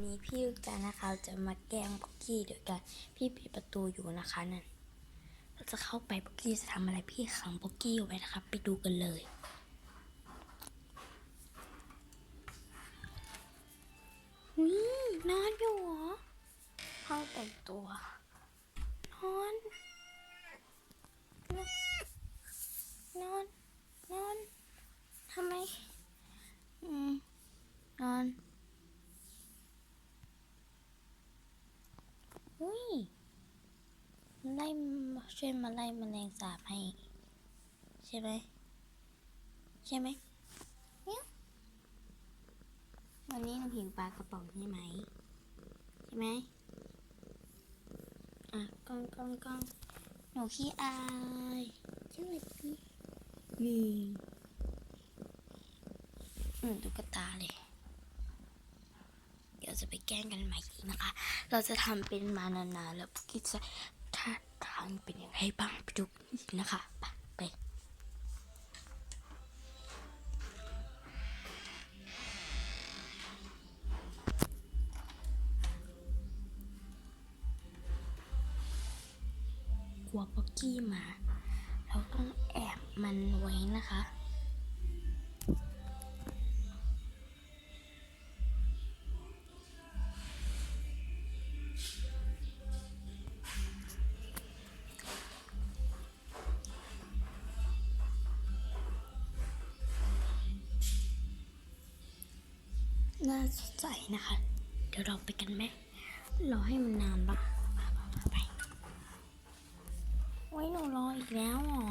วันนี้พี่ลูกจันนะคะ จะมาแกล้งปุกกี้เดี๋ยวกัน พี่ปิดประตูอยู่นะคะนั่นเราจะเข้าไปปุกกี้จะทำอะไรพี่ขังปุกกี้ไว้นะคะไปดูกันเลยนี่นอนอยู่เหรอห้องแต่งตัวนอน นอน ทำไม อืม นอน อุ้ ยไล่ช่วยมาไล่มแมลงสาบให้ ใช่ไหมใช่ไหมเนี่ยวันนี้หนูหิวปลากระป๋องใช่ไหมใช่ไหมอะกล้องกล้องกล้องหนูขี้อายสวัสดีนี่อืมตุ๊กตาเลย ดี๋ยวจะไปแกล้งกันใหม่อีกนะคะ เราจะทำเป็นมานานๆแล้วคิดจะท่าทางเป็นยังไงบ้างไปดูนอีกนะคะไปไปกลัวป๊อกกี้มา เราต้องแอบมันไว้นะคะ น่าสนใจนะคะ เดี๋ยวเราไปกันไหมรอให้มันนานบ้างไปไปไปโอ้ยหนูรออีกแล้วหรอ